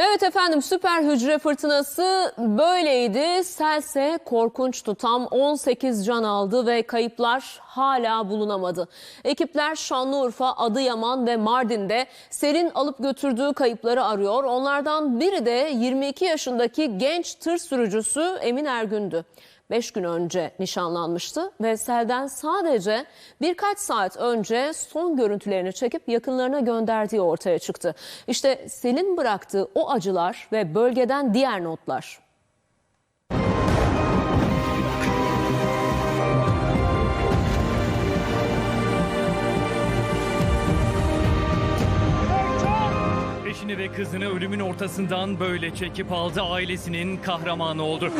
Evet efendim süper hücre fırtınası böyleydi. Selse korkunçtu. Tam 18 can aldı ve kayıplar hala bulunamadı. Ekipler Şanlıurfa, Adıyaman ve Mardin'de selin alıp götürdüğü kayıpları arıyor. Onlardan biri de 22 yaşındaki genç tır sürücüsü Emin Ergün'dü. 5 gün önce nişanlanmıştı ve selden sadece birkaç saat önce son görüntülerini çekip yakınlarına gönderdiği ortaya çıktı. İşte selin bıraktığı o acılar ve bölgeden diğer notlar. Kızını ölümün ortasından böyle çekip aldı ailesinin kahramanı oldu.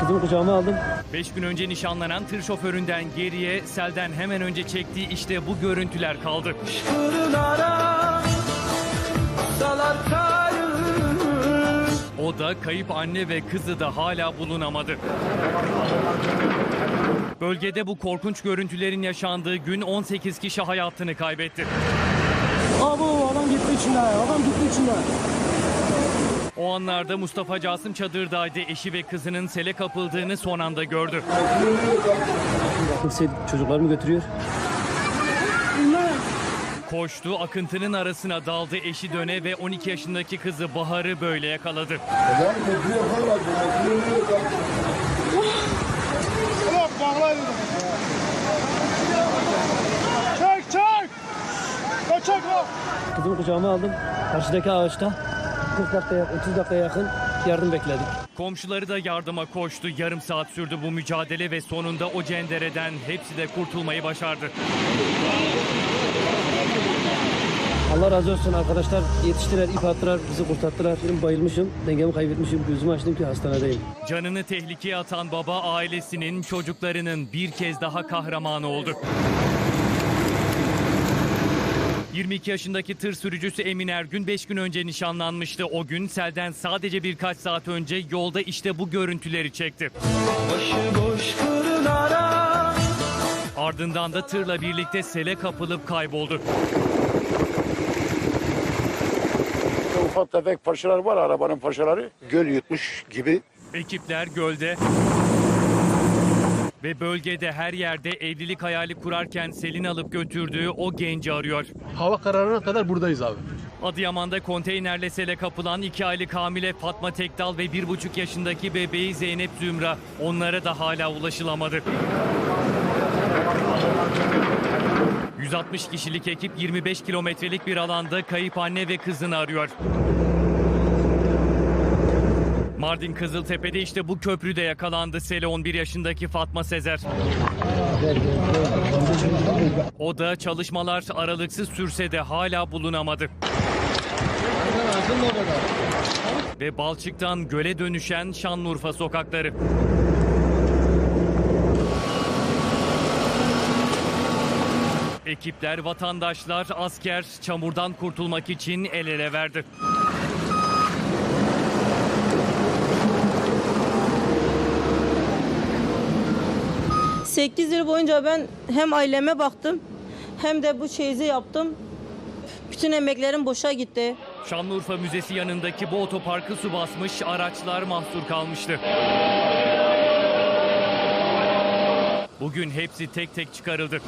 Kızımı kucağıma aldım. 5 gün önce nişanlanan tır şoföründen geriye selden hemen önce çektiği işte bu görüntüler kaldı. O da kayıp anne ve kızı da hala bulunamadı. Bölgede bu korkunç görüntülerin yaşandığı gün 18 kişi hayatını kaybetti. Aa bu adam gitti içinden. Adam gitti içinden. O anlarda Mustafa Casım çadırdaydı. Eşi ve kızının sele kapıldığını son anda gördü. Kimse çocuklarımı götürüyor. Koştu, akıntının arasına daldı. Eşi döne ve 12 yaşındaki kızı Bahar'ı böyle yakaladı. Kızımı kucağıma aldım. Karşıdaki ağaçta 40 dakikaya, 30 dakikaya yakın yardım bekledik. Komşuları da yardıma koştu. Yarım saat sürdü bu mücadele ve sonunda o cendereden hepsi de kurtulmayı başardı. Allah razı olsun arkadaşlar. Yetiştiler, ip attılar, bizi kurtarttılar. Benim bayılmışım, dengemi kaybetmişim. Gözümü açtım ki hastanedeyim. Canını tehlikeye atan baba ailesinin, çocuklarının bir kez daha kahramanı oldu. 22 yaşındaki tır sürücüsü Emin Ergün 5 gün önce nişanlanmıştı. O gün selden sadece birkaç saat önce yolda işte bu görüntüleri çekti. Başıboş kırlara Ardından da tırla birlikte sele kapılıp kayboldu. Ufak tefek parçalar var arabanın parçaları. Göl yutmuş gibi. Ekipler gölde ve bölgede her yerde evlilik hayali kurarken selin alıp götürdüğü o genci arıyor. Hava kararına kadar buradayız abi. Adıyaman'da konteynerle sele kapılan iki aylık hamile Fatma Tekdal ve bir buçuk yaşındaki bebeği Zeynep Zümra onlara da hala ulaşılamadı. 160 kişilik ekip 25 kilometrelik bir alanda kayıp anne ve kızını arıyor. Mardin Kızıltepe'de işte bu köprüde yakalandı Sele 11 yaşındaki Fatma Sezer. O da çalışmalar aralıksız sürse de hala bulunamadı. Ve balçıktan göle dönüşen Şanlıurfa sokakları. Ekipler, vatandaşlar, asker çamurdan kurtulmak için el ele verdi. Sekiz yıl boyunca ben hem aileme baktım hem de bu çeyizi yaptım. Bütün emeklerim boşa gitti. Şanlıurfa Müzesi yanındaki bu otoparkı su basmış, araçlar mahsur kalmıştı. Bugün hepsi tek tek çıkarıldı.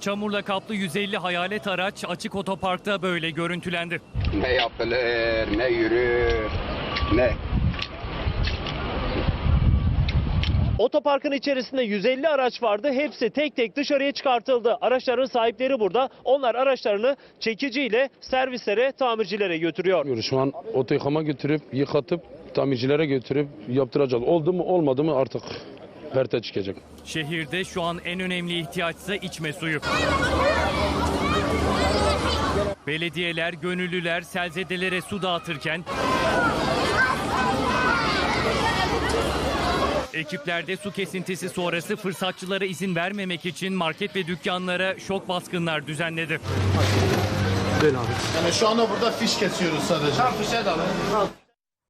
Çamurla kaplı 150 hayalet araç açık otoparkta böyle görüntülendi. Ne yapılır, ne yürür, ne. Otoparkın içerisinde 150 araç vardı. Hepsi tek tek dışarıya çıkartıldı. Araçların sahipleri burada. Onlar araçlarını çekiciyle servislere, tamircilere götürüyor. Şu an oto yıkama götürüp, yıkatıp, tamircilere götürüp yaptıracağız. Oldu mu olmadı mı artık perte çıkacak. Şehirde şu an en önemli ihtiyaçsa içme suyu. Belediyeler, gönüllüler selzedelere su dağıtırken Ekiplerde su kesintisi sonrası fırsatçılara izin vermemek için market ve dükkanlara şok baskınlar düzenledi. Yani şu anda burada fiş kesiyoruz sadece. Tamam fişe de alın.